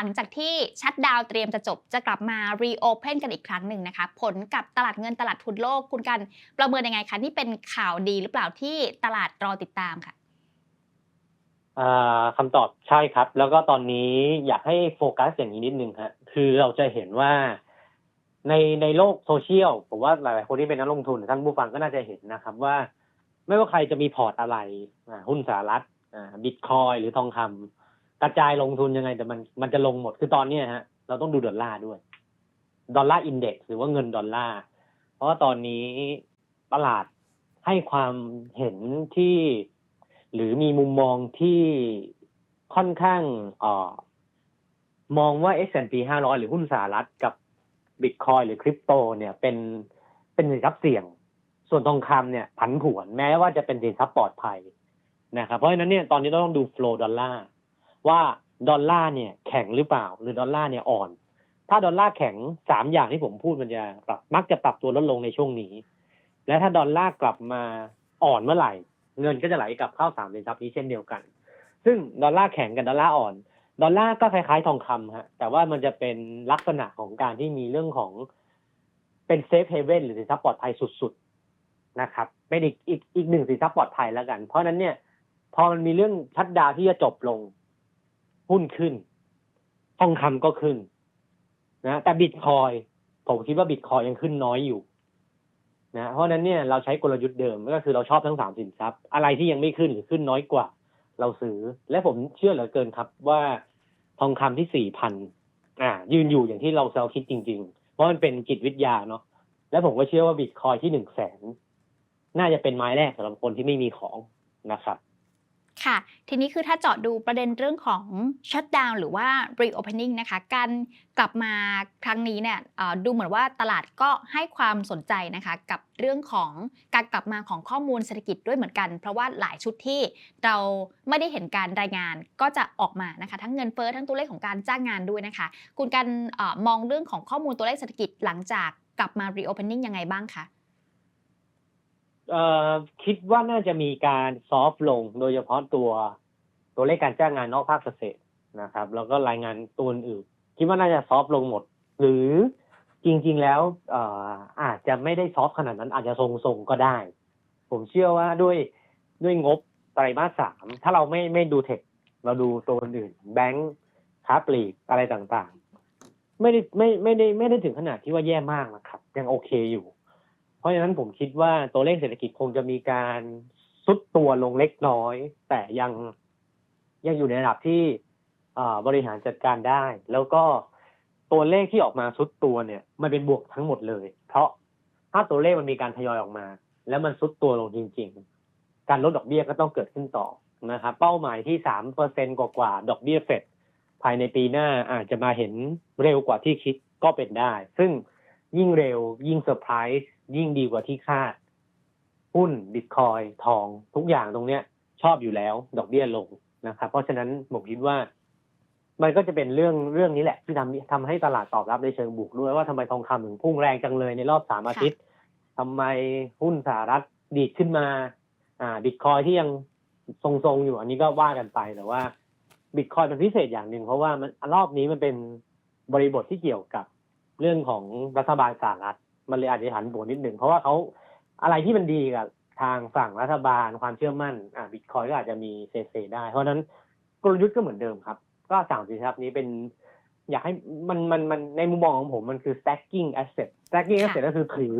ลังจากที่ชัดดาวเตรียมจะจบจะกลับมารีโอเพนกันอีกครั้งหนึ่งนะคะ ผลกับตลาดเงินตลาดทุนโลกคุณกันประเมินยังไงคะ นี่เป็นข่าวดีหรือเปล่าที่ตลาดรอติดตามค่ะคำตอบใช่ครับ แล้วก็ตอนนี้อยากให้โฟกัสอย่างนี้นิดนึงฮะคือเราจะเห็นว่าในในโลกโซเชียลผมว่าหลาย ๆ คนที่เป็นนักลงทุนท่านผู้ฟังก็น่าจะเห็นนะครับว่า ไม่ว่าใครจะมีพอร์ตอะไรหุ้นสหรัฐบิตคอยหรือทองคำ กระจายลงทุนยังไง แต่มันมันจะลงหมดคือตอนเนี้ยฮะ เราต้องดูดอลลาร์ด้วย ดอลลาร์อินเด็กซ์หรือว่าเงินดอลลาร์เพราะว่าตอนนี้ตลาดให้ความเห็นที่ หรือมีมุมมองที่ค่อนข้างอ่อมองว่า S&P 500 หรือหุ้นสหรัฐกับบิตคอยหรือคริปโตเนี่ยเป็นเป็นสินทรัพย์เสี่ยง ส่วนทองคำเนี่ยผันผวนแม้ว่าจะเป็นสินทรัพย์ปลอดภัยนะครับเพราะฉะนั้นเนี่ยตอนนี้เราต้องดู flow ดอลลาร์ ว่าดอลลาร์เนี่ยแข็งหรือเปล่า หรือดอลลาร์เนี่ยอ่อน ถ้าดอลลาร์แข็งสามอย่างที่ผมพูดมันจะปรับมักจะปรับตัวลดลงในช่วงนี้ และถ้าดอลลาร์กลับมาอ่อนเมื่อไหร่ เงินก็จะไหลกลับเข้าสามสินทรัพย์นี้เช่นเดียวกัน ซึ่งดอลลาร์แข็งกับดอลลาร์อ่อนดอลลาร์ก็คล้ายๆทองคำฮะแต่ว่ามันจะเป็นลักษณะของการที่มีเรื่องของเป็นเซฟเฮเว่นหรือสินทรัพย์ปลอดภัยสุดๆนะครับเป็นอีกอีกอีกหนึ่งสินทรัพย์ปลอดภัยแล้วกัน เพราะนั้นเนี่ยพอมันมีเรื่องชัดดาวที่จะจบลง หุ้นขึ้น ทองคำก็ขึ้น นะแต่บิตคอยผมคิดว่าบิตคอยยังขึ้นน้อยอยู่นะเพราะนั้นเนี่ยเราใช้กลยุทธ์เดิมก็คือเราชอบทั้งสามสินทรัพย์ อะไรที่ยังไม่ขึ้นหรือขึ้นน้อยกว่า เราซื้อ และผมเชื่อเหลือเกินครับว่าทองคำที่สี่พันอ่า ยืนอยู่อย่างที่เราเราคิดจริง ๆ เพราะมันเป็นจิตวิทยาเนาะและผมก็เชื่อว่าบิตคอยที่หนึ่งแสนน่าจะเป็นไม้แรกสำหรับคนที่ไม่มีของนะครับ ค่ะ ทีนี้คือถ้าเจาะดูประเด็นเรื่องของชัดดาวน์หรือว่า reopening นะคะ การกลับมาครั้งนี้เนี่ยดูเหมือนว่าตลาดก็ให้ความสนใจนะคะกับเรื่องของการกลับมาของข้อมูลเศรษฐกิจด้วยเหมือนกัน เพราะว่าหลายชุดที่เราไม่ได้เห็นการรายงานก็จะออกมานะคะ ทั้งเงินเฟ้อทั้งตัวเลขของการจ้างงานด้วยนะคะ คุณกันอมองเรื่องของข้อมูลตัวเลขเศรษฐกิจหลังจากกลับมา reopening ยังไงบ้างคะ คิดว่าน่าจะมีการซอฟต์ลงโดยเฉพาะตัวตัวเลขการจ้างงานนอกภาคเกษตรนะครับ แล้วก็รายงานตัวอื่นคิดว่าน่าจะซอฟต์ลงหมด หรือจริง ๆ แล้วอาจจะไม่ได้ซอฟต์ขนาดนั้นอาจจะทรงๆก็ได้ ผมเชื่อว่าด้วยด้วยงบไตรมาสสามถ้าเราไม่ไม่ดูเทคเราดูตัวอื่น แบงค์ค้าปลีกอะไรต่างๆ ไม่ได้ไม่ไม่ได้ไม่ได้ถึงขนาดที่ว่าแย่มากนะครับ ยังโอเคอยู่ เพราะฉะนั้นผมคิดว่าตัวเลขเศรษฐกิจคงจะมีการซุดตัวลงเล็กน้อย แต่ยังยังอยู่ในระดับที่บริหารจัดการได้ แล้วก็ตัวเลขที่ออกมาซุดตัวเนี่ยมันเป็นบวกทั้งหมดเลย เพราะถ้าตัวเลขมันมีการทยอยออกมา แล้วมันซุดตัวลงจริง ๆ การลดดอกเบี้ยก็ต้องเกิดขึ้นต่อนะครับเป้าหมายที่สามเปอร์เซ็นกว่าๆดอกเบี้ยเฟดภายในปีหน้าอาจจะมาเห็นเร็วกว่าที่คิดก็เป็นได้ ซึ่งยิ่งเร็วยิ่งเซอร์ไพรส์ ยิ่งดีกว่าที่คาด หุ้นบิตคอยทองทุกอย่างตรงเนี้ย ชอบอยู่แล้ว ดอกเบี้ยลงนะครับ เพราะฉะนั้นผมคิดว่า มันก็จะเป็นเรื่องเรื่องนี้แหละ ที่ทำทำให้ตลาดตอบรับในเชิงบวกด้วยว่าทำไมทองคำถึงพุ่งแรงจังเลยในรอบสามอาทิตย์ทำไมหุ้นสหรัฐดีดขึ้นมา อ่า บิตคอยที่ยังทรงๆอยู่ อันนี้ก็ว่ากันไปแต่ว่าบิตคอยเป็นพิเศษอย่างหนึ่งเพราะว่ามันรอบนี้มันเป็นบริบทที่เกี่ยวกับเรื่องของรัฐบาลสหรัฐ มันเลยอาจจะหันบวกนิดหนึ่งเพราะว่าเขาอะไรที่มันดีกับทางฝั่งรัฐบาลความเชื่อมั่นอ่าบิตคอยก็อาจจะมีเซเซได้ เพราะฉะนั้นกลยุทธ์ก็เหมือนเดิมครับ ก็สามสินทรัพย์นี้เป็น อยากให้มันมันมันในมุมมองของผมมันคือ stacking asset stacking ค่ะ asset ก็คือถือ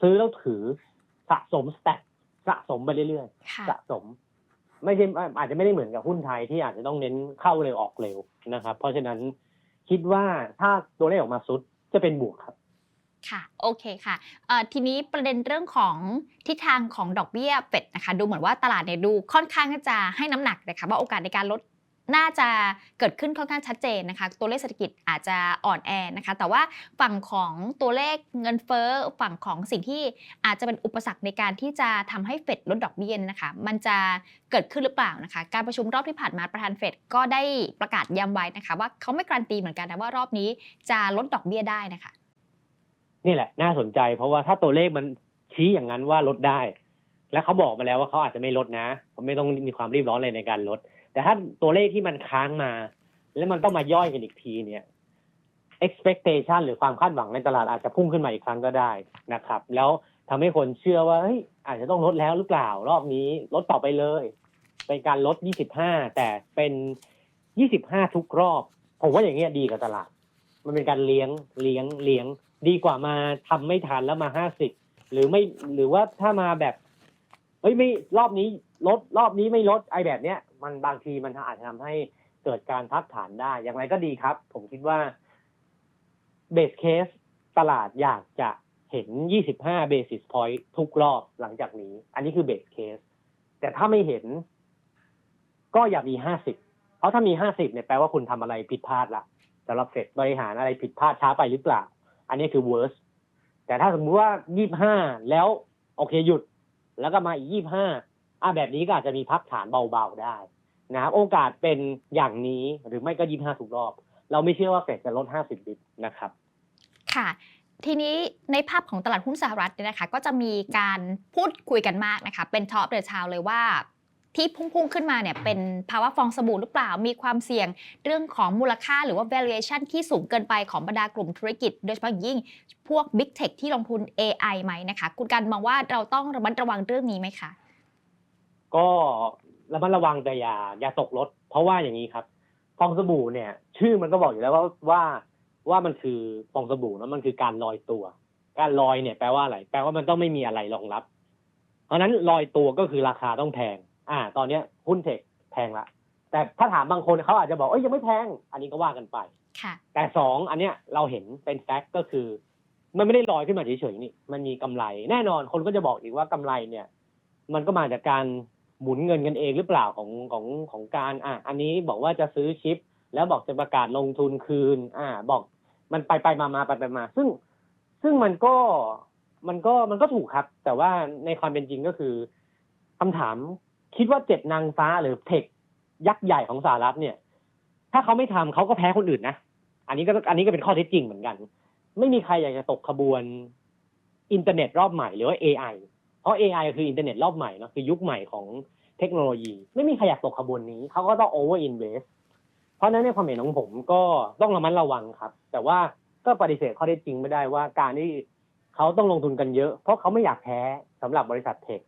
ซื้อแล้วถือสะสม stack สะสมไปเรื่อยๆค่ะสะสม ไม่ใช่อาจจะไม่ได้เหมือนกับหุ้นไทยที่อาจจะต้องเน้นเข้าเร็วออกเร็วนะครับ เพราะฉะนั้นคิดว่าถ้าตัวเลขออกมาสุดจะเป็นบวกครับ ค่ะ โอเคค่ะทีนี้ประเด็นเรื่องของทิศทางของดอกเบี้ยเฟดนะคะ ดูเหมือนว่าตลาดเนี่ยดูค่อนข้างจะให้น้ำหนักนะคะว่าโอกาสในการลดน่าจะเกิดขึ้นค่อนข้างชัดเจนนะคะ ตัวเลขเศรษฐกิจอาจจะอ่อนแอนะคะ แต่ว่าฝั่งของตัวเลขเงินเฟ้อฝั่งของสิ่งที่อาจจะเป็นอุปสรรคในการที่จะทำให้เฟดลดดอกเบี้ยนะคะ มันจะเกิดขึ้นหรือเปล่านะคะ การประชุมรอบที่ผ่านมาประธานเฟดก็ได้ประกาศย้ำไว้นะคะ ว่าเขาไม่การันตีเหมือนกันนะว่ารอบนี้จะลดดอกเบี้ยได้นะคะ นี่แหละ น่าสนใจ เพราะว่าถ้าตัวเลขมันชี้อย่างนั้นว่าลดได้ และเขาบอกมาแล้วว่าเขาอาจจะไม่ลดนะเขาไม่ต้องมีความรีบร้อนเลยในการลด แต่ถ้าตัวเลขที่มันค้างมา แล้วมันต้องมาย่อยกันอีกทีเนี่ย expectation หรือความคาดหวังในตลาดอาจจะพุ่งขึ้นมาอีกครั้งก็ได้นะครับ แล้วทำให้คนเชื่อว่าเฮ้ยอาจจะต้องลดแล้วหรือเปล่า รอบนี้ลดต่อไปเลย เป็นการลด 25 แต่เป็น 25 ทุกรอบ ผมว่าอย่างเงี้ยดีกับตลาด มันเป็นการเลี้ยงเลี้ยงเลี้ยง ดีกว่ามาทำไม่ทันแล้วมา50หรือไม่หรือว่าถ้ามาแบบเฮ้ยไม่รอบนี้ลดรอบนี้ไม่ลดไอแบบเนี้ย มันบางทีมันอาจจะทำให้เกิดการพักฐานได้ อย่างไรก็ดีครับ ผมคิดว่าเบสเคสตลาดอยากจะเห็น 25 basis point ทุกรอบหลังจากนี้ อันนี้คือเบสเคส แต่ถ้าไม่เห็น ก็อย่ามี 50 เพราะถ้ามี 50เนี่ยแปลว่าคุณทำอะไรผิดพลาดละสำหรับเฟดบริหารอะไรผิดพลาดช้าไปหรือเปล่า อันนี้คือ worst แต่ถ้าสมมุติว่า25แล้วโอเคหยุด แล้วก็มาอีก25อะแบบนี้ก็อาจจะมีพักฐานเบาๆได้นะครับโอกาสเป็นอย่างนี้หรือไม่ก็25ทุกรอบ เราไม่เชื่อว่าเฟดจะลด50บิปนะครับ ค่ะทีนี้ในภาพของตลาดหุ้นสหรัฐเนี่ยนะคะ ก็จะมีการพูดคุยกันมากนะคะ เป็นท็อปเดอะชาวเลยว่า ที่พุ่งๆขึ้นมาเนี่ยเป็นภาวะฟองสบู่หรือเปล่า มีความเสี่ยงเรื่องของมูลค่าหรือว่า valuation ที่สูงเกินไปของบรรดากลุ่มธุรกิจ โดยเฉพาะอย่างยิ่งพวก Big Tech ที่ลงทุน AI ไหมนะคะ คุณการมองว่าเราต้องระมัดระวังเรื่องนี้ไหมคะ ก็ระมัดระวังแต่อย่าอย่าตกรถ เพราะว่าอย่างนี้ครับฟองสบู่เนี่ย ชื่อมันก็บอกอยู่แล้วว่าว่าว่ามันคือฟองสบู่แล้วมันคือการลอยตัว การลอยเนี่ยแปลว่าอะไร แปลว่ามันต้องไม่มีอะไรรองรับ เพราะนั้นลอยตัวก็คือราคาต้องแพง อ่า ตอนเนี้ยหุ้นเทคแพงละ แต่ถ้าถามบางคนเขาอาจจะบอกเอ้ยยังไม่แพง อันนี้ก็ว่ากันไป ค่ะ แต่สองอันเนี้ยเราเห็นเป็นแฟกต์ก็คือ มันไม่ได้ลอยขึ้นมาเฉยๆนี่ มันมีกำไรแน่นอนคนก็จะบอกอีกว่ากำไรเนี่ย มันก็มาจากการหมุนเงินกันเองหรือเปล่าของของของการอะอันนี้บอกว่าจะซื้อชิป แล้วบอกจะประกาศลงทุนคืน อ่า บอกมันไปไปมามาไปไปมา ซึ่งซึ่งมันก็มันก็มันก็ถูกครับ แต่ว่าในความเป็นจริงก็คือคำถาม คิดว่าเจ็ดนางฟ้าหรือเทคยักษ์ใหญ่ของสหรัฐเนี่ย ถ้าเขาไม่ทำเขาก็แพ้คนอื่นนะอันนี้ก็อันนี้ก็เป็นข้อเท็จจริงเหมือนกัน ไม่มีใครอยากจะตกขบวนอินเทอร์เน็ตรอบใหม่หรือว่า AI เพราะ AI คืออินเทอร์เน็ตรอบใหม่เนาะคือยุคใหม่ของเทคโนโลยี ไม่มีใครอยากตกขบวนนี้เขาก็ต้อง over invest เพราะนั้นในความเห็นของผมก็ต้องระมัดระวังครับ แต่ว่าก็ปฏิเสธข้อเท็จจริงไม่ได้ว่าการที่เขาต้องลงทุนกันเยอะ เพราะเขาไม่อยากแพ้สำหรับบริษัทเทค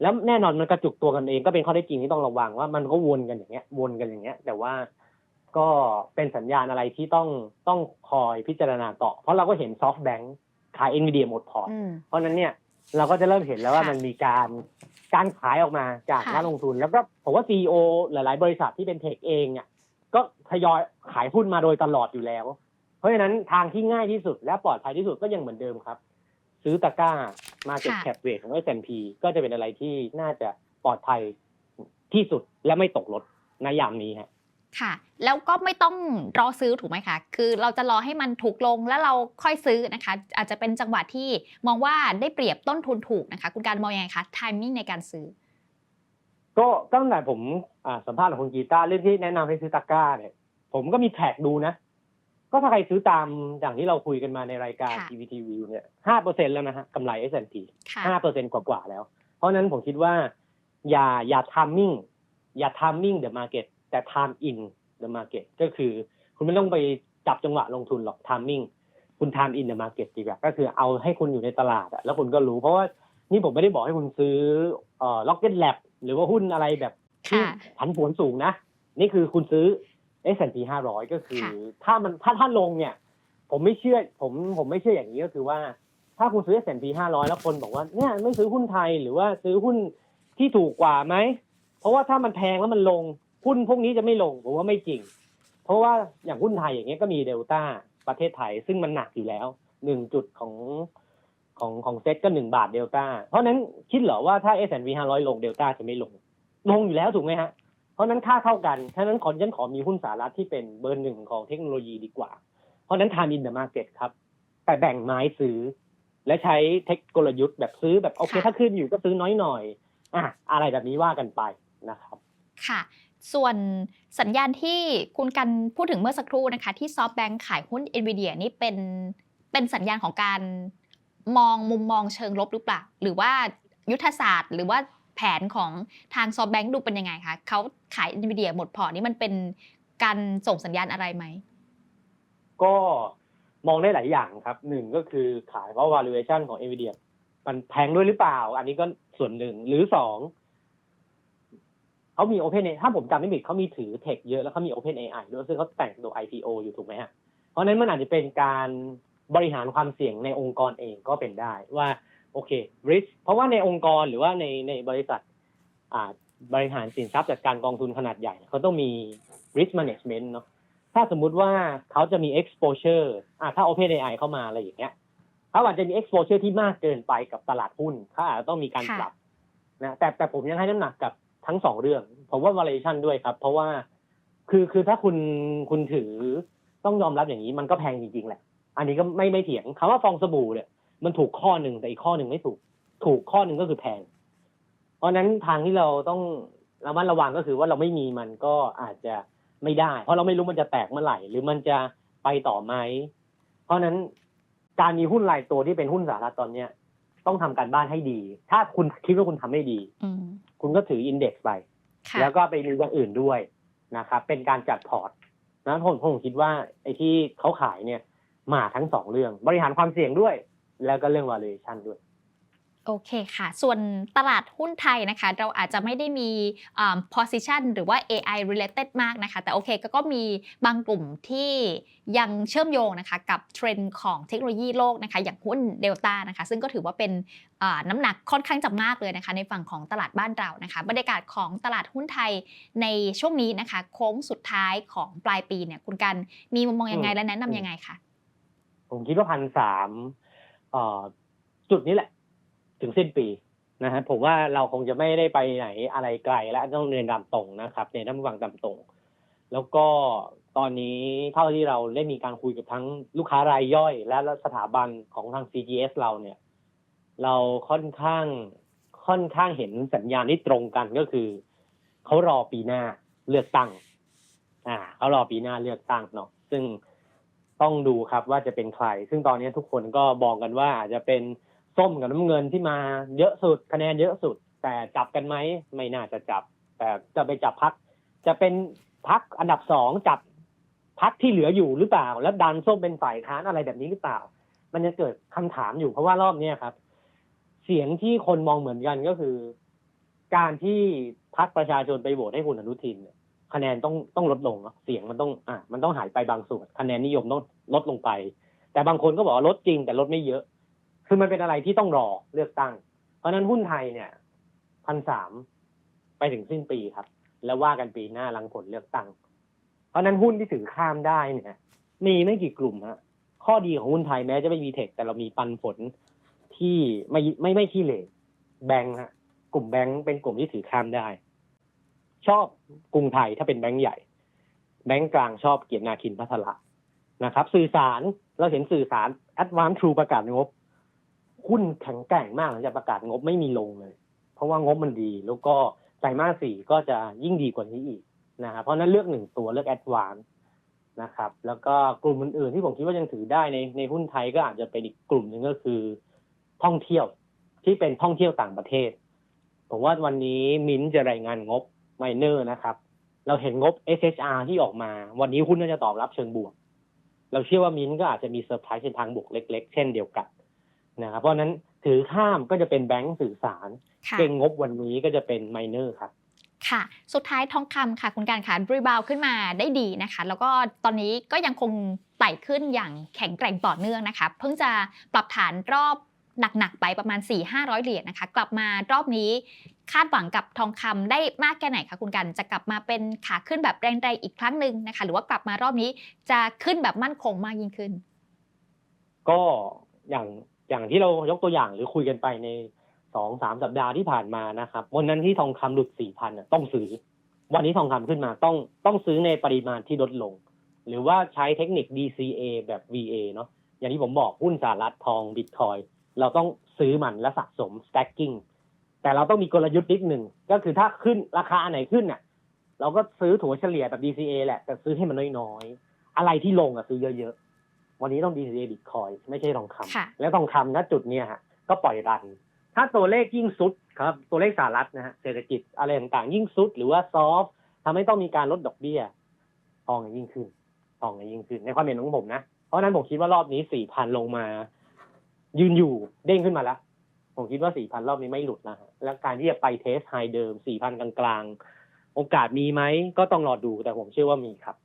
แล้วแน่นอนมันกระจุกตัวกันเองก็เป็นข้อเท็จจริงที่ต้องระวังว่ามันก็วนกันอย่างเงี้ย วนกันอย่างเงี้ย แต่ว่าก็เป็นสัญญาณอะไรที่ต้องต้องคอยพิจารณาต่อ เพราะเราก็เห็นซอฟต์แบงค์ขายเอ็นวีดีหมดพอร์ตอืมเพราะฉะนั้นเนี่ยเราก็จะเริ่มเห็นแล้วว่าค่ะมันมีการการขายออกมาจากค่ะนักลงทุน แล้วก็ผมว่าซีอหลาย ๆ บริษัทที่เป็นเทคเองเนี่ยก็ทยอยขายหุ้นมาโดยตลอดอยู่แล้ว เพราะฉะนั้นทางที่ง่ายที่สุดและปลอดภัยที่สุดก็ยังเหมือนเดิมครับ ซื้อตะกร้า มาเก็ตค่ะแคปเวทของ S&P ก็จะเป็นอะไรที่น่าจะปลอดภัยที่สุดและไม่ตกรถในยามนี้ฮะค่ะ แล้วก็ไม่ต้องรอซื้อถูกไหมคะ คือเราจะรอให้มันถูกลงแล้วเราค่อยซื้อนะคะ อาจจะเป็นจังหวะที่มองว่าได้เปรียบต้นทุนถูกนะคะ คุณการมองยังไงคะ timing ในการซื้อ ก็ตั้งแต่ผมอ่าสัมภาษณ์กับคุณกีตาร์เรื่องที่แนะนำให้ซื้อตะกร้าเนี่ย ผมก็มีแท็กดูนะ ก็ถ้าใครซื้อตามอย่างที่เราคุยกันมาในรายการ ค่ะ TVTV เนี่ยห้าเปอร์เซ็นแล้วนะฮะกำไร S&P ค่ะห้าเปอร์เซ็นกว่าๆแล้ว เพราะฉะนั้นผมคิดว่า อย่าอย่า timing อย่า timing the market แต่ time in the market ก็คือคุณไม่ต้องไปจับจังหวะลงทุนหรอก timing คุณ time in the market ดีกว่าก็คือเอาให้คุณอยู่ในตลาดอะแล้วคุณก็รู้เพราะว่านี่ผมไม่ได้บอกให้คุณซื้อเอ่อ Rocket Lab หรือว่าหุ้นอะไรแบบ ที่ค่ะ ผันผวนสูงนะ นี่คือคุณซื้อ S&P 500 ก็คือค่ะถ้ามันถ้าถ้าลงเนี่ย ผมไม่เชื่อ ผมผมไม่เชื่ออย่างนี้ก็คือว่า ถ้าคุณซื้อ S&P 500 แล้วคนบอกว่าเนี่ยไม่ซื้อหุ้นไทยหรือว่าซื้อหุ้นที่ถูกกว่าไหม เพราะว่าถ้ามันแพงแล้วมันลงหุ้นพวกนี้จะไม่ลงผมว่าไม่จริง เพราะว่าอย่างหุ้นไทยอย่างเงี้ยก็มีเดลต้าประเทศไทย ซึ่งมันหนักอยู่แล้วหนึ่งจุดของของของเซ็ตก็หนึ่งบาทเดลต้าเพราะฉะนั้นคิดเหรอว่าถ้า S&P 500 ลงเดลต้าจะไม่ลง ลงอยู่แล้วถูกไหมฮะ เพราะฉะนั้นค่าเท่ากันฉะนั้นขอฉันขอมีหุ้นสหรัฐที่เป็นเบอร์หนึ่งของเทคโนโลยีดีกว่า เพราะฉะนั้น time in the market ครับ แต่แบ่งไม้ซื้อ และใช้เทคกลยุทธ์แบบซื้อแบบโอเคค่ะถ้าขึ้นอยู่ก็ซื้อน้อยหน่อยอะอะไรแบบนี้ว่ากันไปนะครับ ค่ะส่วนสัญญาณที่คุณกันพูดถึงเมื่อสักครู่นะคะ ที่ซอฟต์แบงค์ขายหุ้น NVIDIA นี่เป็นเป็นสัญญาณของการมองมุมมองเชิงลบหรือเปล่า หรือว่ายุทธศาสตร์ หรือว่า แผนของทางซอฟต์แบงค์ดูเป็นยังไงคะเขาขาย NVIDIA หมดพอร์นี่มันเป็นการส่งสัญญาณอะไรไหม ก็มองได้หลายอย่างครับหนึ่งก็คือขายเพราะ valuation ของ NVIDIA มันแพงด้วยหรือเปล่า อันนี้ก็ส่วนหนึ่งหรือสองเขามี Open AI ถ้าผมจำไม่ผิดเขามีถือเทคเยอะแล้วเขามี Open AI ด้วยซึ่งเขาแต่งตัว IPO อยู่ถูกไหมฮะเพราะนั้นมันอาจจะเป็นการบริหารความเสี่ยงในองค์กรเองก็เป็นได้ว่า โอเค risk เพราะว่าในองค์กรหรือว่าในในบริษัทอ่าบริหารสินทรัพย์จัดการกองทุนขนาดใหญ่ เขาต้องมี risk management เนาะถ้าสมมุติว่าเขาจะมี exposure อ่าถ้า OpenAI เข้ามาอะไรอย่างเงี้ยเขาอาจจะมี exposure ที่มากเกินไปกับตลาดหุ้นเขาอาจจะต้องมีการค่ะปรับนะแต่แต่ผมยังให้น้ำหนักกับทั้งสองเรื่อง ผมว่า valuation ด้วยครับ เพราะว่าคือคือถ้าคุณคุณถือต้องยอมรับอย่างนี้มันก็แพงจริงๆแหละ อันนี้ก็ไม่ไม่เถียงคำว่าฟองสบู่เนี่ย มันถูกข้อหนึ่งแต่อีกข้อหนึ่งไม่ถูก ถูกข้อหนึ่งก็คือแพง เพราะฉะนั้นทางที่เราต้องระมัดระวังก็คือว่าเราไม่มีมันก็อาจจะไม่ได้ เพราะเราไม่รู้มันจะแตกเมื่อไหร่ หรือมันจะไปต่อไหมเพราะฉะนั้นการมีหุ้นรายตัวที่เป็นหุ้นสาระตอนเนี้ย ต้องทำการบ้านให้ดี ถ้าคุณคิดว่าคุณทำไม่ดีอืมคุณก็ถืออินเด็กซ์ไปค่ะแล้วก็ไปดูอย่างอื่นด้วยนะครับเป็นการจัดพอร์ตนะผมผมคิดว่าไอ้ที่เขาขายเนี่ย มาทั้งสองเรื่อง บริหารความเสี่ยงด้วย แล้วก็เรื่อง valuation ด้วยโอเคค่ะ ส่วนตลาดหุ้นไทยนะคะ เราอาจจะไม่ได้มีอ่า position หรือว่า AI related มากนะคะ แต่โอเคก็ก็มีบางกลุ่มที่ยังเชื่อมโยงนะคะ กับเทรนด์ของเทคโนโลยีโลกนะคะ อย่างหุ้นเดลต้านะคะ ซึ่งก็ถือว่าเป็นอ่าน้ำหนักค่อนข้างจะมากเลยนะคะ ในฝั่งของตลาดบ้านเรานะคะ บรรยากาศของตลาดหุ้นไทยในช่วงนี้นะคะ โค้งสุดท้ายของปลายปีเนี่ย คุณกันมีมุมมองยังไงอืมและแนะนำยังไงคะ ผมคิดว่าพันสาม จุดนี้แหละ ถึงสิ้นปีนะฮะผมว่าเราคงจะไม่ได้ไปไหนอะไรไกลแล้วต้องเรียนตามตรงนะครับเรียนท่านผู้ฟังตามตรง แล้วก็ตอนนี้เท่าที่เราได้มีการคุยกับทั้งลูกค้ารายย่อย และสถาบันของทาง CGS เราเนี่ย เราค่อนข้างค่อนข้างเห็นสัญญาณที่ตรงกันก็คือเขารอปีหน้าเลือกตั้ง อ่าเขารอปีหน้าเลือกตั้งเนาะซึ่ง ต้องดูครับว่าจะเป็นใคร ซึ่งตอนนี้ทุกคนก็บอกกันว่าอาจจะเป็นส้มกับน้ำเงินที่มาเยอะสุดคะแนนเยอะสุด แต่จับกันไหมไม่น่าจะจับ แต่จะไปจับพัก จะเป็นพักอันดับสองจับพักที่เหลืออยู่หรือเปล่า แล้วดันส้มเป็นฝ่ายค้านอะไรแบบนี้หรือเปล่า มันจะเกิดคำถามอยู่เพราะว่ารอบเนี้ยครับ เสียงที่คนมองเหมือนกันก็คือ การที่พักประชาชนไปโหวตให้คุณอนุทินเนี่ย คะแนนต้องต้องลดลงเสียงมันต้องอะมันต้องหายไปบางส่วน คะแนนนิยมต้องลดลงไป แต่บางคนก็บอกว่าลดจริงแต่ลดไม่เยอะ คือมันเป็นอะไรที่ต้องรอเลือกตั้ง เพราะนั้นหุ้นไทยเนี่ยพันสามไปถึงสิ้นปีครับ แล้วว่ากันปีหน้าหลังผลเลือกตั้ง เพราะฉะนั้นหุ้นที่ถือข้ามได้เนี่ยมีไม่กี่กลุ่มฮะข้อดีของหุ้นไทยแม้จะไม่มีเทคแต่เรามีปันผลที่ไม่ไม่ไม่ขี้เหร่แบงค์ฮะกลุ่มแบงค์เป็นกลุ่มที่ถือข้ามได้ ชอบกรุงไทยถ้าเป็นแบงค์ใหญ่ แบงค์กลางชอบเกียรตินาคินพัทละนะครับ สื่อสารเราเห็นสื่อสาร Advance True ประกาศงบหุ้นแข็งแกร่งมากหลังจากประกาศงบไม่มีลงเลย เพราะว่างบมันดีแล้วก็ไตรมาสสี่ก็จะยิ่งดีกว่านี้อีกนะครับเพราะนั้นเลือกหนึ่งตัวเลือก Advance นะครับ แล้วก็กลุ่มอื่นๆที่ผมคิดว่ายังถือได้ในในหุ้นไทยก็อาจจะเป็นอีกกลุ่มหนึ่งก็คือ ท่องเที่ยวที่เป็นท่องเที่ยวต่างประเทศ ผมว่าวันนี้มิ้นจะรายงานงบ ไมเนอร์นะครับ เราเห็นงบ SHR ที่ออกมา วันนี้หุ้นน่าจะตอบรับเชิงบวก เราเชื่อว่ามิ้นท์ก็อาจจะมีเซอร์ไพรส์ในทางบวกเล็ก ๆ เช่นเดียวกันนะครับเพราะฉะนั้นถือข้ามก็จะเป็นแบงก์สื่อสารค่ะเก่งงบวันนี้ก็จะเป็นไมเนอร์ครับค่ะ สุดท้ายทองคำค่ะคุณการค่ะรีบาวขึ้นมาได้ดีนะคะ แล้วก็ตอนนี้ก็ยังคงไต่ขึ้นอย่างแข็งแกร่งต่อเนื่องนะคะ เพิ่งจะปรับฐานรอบ หนักๆไปประมาณ 4-500 เหรียญนะคะ กลับมารอบนี้คาดหวังกับทองคำได้มากแค่ไหนคะคุณกัน จะกลับมาเป็นขาขึ้นแบบแรงๆอีกครั้งหนึ่งนะคะ หรือว่ากลับมารอบนี้จะขึ้นแบบมั่นคงมากยิ่งขึ้น ก็อย่างอย่างที่เรายกตัวอย่างหรือคุยกันไปในสองสามสัปดาห์ที่ผ่านมานะครับ วันนั้นที่ทองคำหลุดสี่พันต้องซื้อ วันนี้ทองคำขึ้นมาต้องต้องซื้อในปริมาณที่ลดลง หรือว่าใช้เทคนิค DCA แบบ VA เนาะอย่างที่ผมบอกหุ้นสหรัฐทองบิตคอย เราต้องซื้อมันและสะสม stacking แต่เราต้องมีกลยุทธ์นิดหนึ่งก็คือถ้าขึ้นราคาอันไหนขึ้นน่ะเราก็ซื้อถัวเฉลี่ยแบบ DCA แหละแต่ซื้อให้มันน้อยๆ อะไรที่ลงอะซื้อเยอะๆ วันนี้ต้อง DCA บิตคอยไม่ใช่ทองคค่ะำและทองคำณจุดเนี้ยฮะก็ปล่อยรัน ถ้าตัวเลขยิ่งซุดครับ ตัวเลขสหรัฐนะฮะเศรษฐกิจอะไรต่างๆ ยิ่งซุดหรือว่าซอฟทำให้ต้องมีการลดดอกเบี้ยทองจะยิ่งขึ้นทองจะยิ่งขึ้น ในความเห็นของผมนะ เพราะฉะนั้นผมคิดว่ารอบนี้สี่พันลงมา ยืนอยู่เด้งขึ้นมาแล้วผมคิดว่าสี่พันรอบนี้ไม่หลุดนะฮะแล้วการที่จะไปเทสไฮเดิมสี่พันกลางๆ โอกาสมีไหมก็ต้องรอดูแต่ผมเชื่อว่ามีครับ